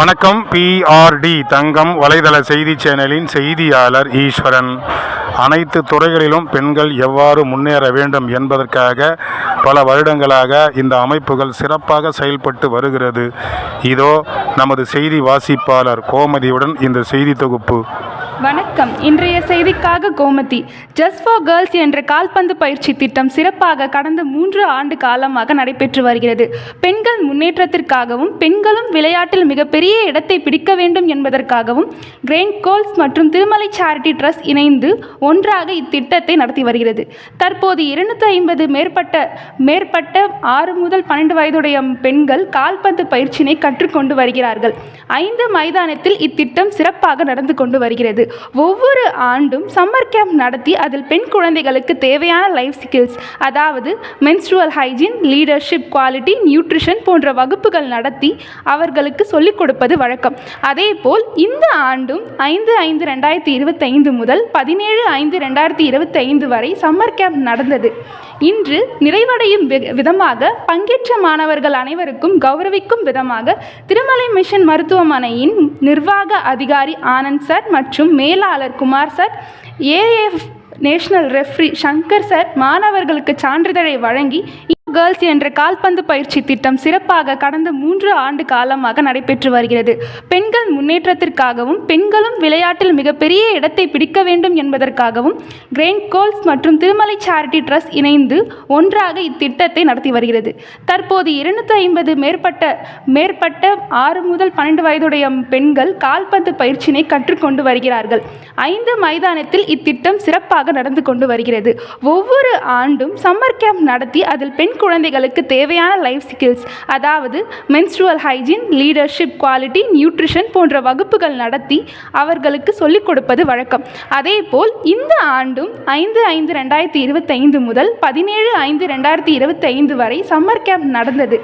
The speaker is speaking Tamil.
வணக்கம் பிஆர்டி தங்கம் வலைதள செய்தி சேனலின் செய்தியாளர் ஈஸ்வரன். அனைத்து துறைகளிலும் பெண்கள் எவ்வாறு முன்னேற வேண்டும் என்பதற்காக பல வருடங்களாக இந்த அமைப்புகள் சிறப்பாக செயல்பட்டு வருகிறது. இதோ நமது செய்தி வாசிப்பாளர் கோமதியுடன் இந்த செய்தி தொகுப்பு. வணக்கம். இன்றைய செய்திக்காக கோமதி. ஜஸ்ட் ஃபார் கேர்ள்ஸ் என்ற கால்பந்து பயிற்சி திட்டம் சிறப்பாக கடந்த மூன்று ஆண்டு காலமாக நடைபெற்று வருகிறது. பெண்கள் முன்னேற்றத்திற்காகவும் பெண்களும் விளையாட்டில் மிகப்பெரிய இடத்தை பிடிக்க வேண்டும் என்பதற்காகவும் கிரெயின் கோல்ஸ் மற்றும் திருமலை சேரிட்டி ட்ரஸ்ட் இணைந்து ஒன்றாக இத்திட்டத்தை நடத்தி வருகிறது. தற்போது இருநூத்தி ஐம்பது மேற்பட்ட மேற்பட்ட ஆறு முதல் பன்னெண்டு வயதுடைய பெண்கள் கால்பந்து பயிற்சியினை கற்றுக்கொண்டு வருகிறார்கள். ஐந்து மைதானத்தில் இத்திட்டம் சிறப்பாக நடந்து கொண்டு வருகிறது. ஒவ்வொரு ஆண்டும் சம்மர் கேம்ப் நடத்தி அதில் பெண் குழந்தைகளுக்கு தேவையான லைஃப் ஸ்கில்ஸ் அதாவது menstrual hygiene leadership quality nutrition போன்ற வகுப்புகள் நடத்தி அவர்களுக்கு சொல்லிக் கொடுப்பது வழக்கம். அதேபோல் இந்த ஆண்டும் ஐந்து ஐந்து ரெண்டாயிரத்தி இருபத்தைந்து முதல் பதினேழு ஐந்து ரெண்டாயிரத்தி இருபத்தைந்து வரை சம்மர் கேம்ப் நடந்தது. இன்று நிறைவடையும் வி- விதமாக பங்கேற்ற மாணவர்கள் அனைவருக்கும் கௌரவிக்கும் விதமாக திருமலை மிஷன் மருத்துவமனையின் நிர்வாக அதிகாரி ஆனந்த் சார் மற்றும் மேலாளர் Kumar sir AF national referee Shankar sir மாணவர்களுக்கு சான்றிதழை வழங்கி கேர்ள்ஸ் என்ற கால்பந்து பயிற்சி திட்டம் சிறப்பாக கடந்த மூன்று ஆண்டு காலமாக நடைபெற்று வருகிறது. பெண்கள் முன்னேற்றத்திற்காகவும் பெண்களும் விளையாட்டில் மிகப்பெரிய இடத்தை பிடிக்க வேண்டும் என்பதற்காகவும் கிரெயின் கோல்ஸ் மற்றும் திருமலை சேரிட்டி ட்ரஸ்ட் இணைந்து ஒன்றாக இத்திட்டத்தை நடத்தி வருகிறது. தற்போது இருநூத்தி ஐம்பது மேற்பட்ட மேற்பட்ட ஆறு முதல் பன்னெண்டு வயதுடைய பெண்கள் கால்பந்து பயிற்சியினை கற்றுக்கொண்டு வருகிறார்கள். ஐந்து மைதானத்தில் இத்திட்டம் சிறப்பாக நடந்து கொண்டு வருகிறது. ஒவ்வொரு ஆண்டும் சம்மர் கேம்ப் நடத்தி அதில் பெண் பெண் குழந்தைகளுக்கு தேவையான லைஃப் ஸ்கில்ஸ் அதாவது menstrual hygiene leadership quality nutrition போன்ற வகுப்புகள் நடத்தி அவர்களுக்கு சொல்லிக் கொடுப்பது வழக்கம். அதேபோல் இந்த ஆண்டும் ஐந்து ஐந்து ரெண்டாயிரத்தி இருபத்தைந்து முதல் பதினேழு ஐந்து ரெண்டாயிரத்தி இருபத்தைந்து வரை சம்மர் கேம்ப் நடந்தது.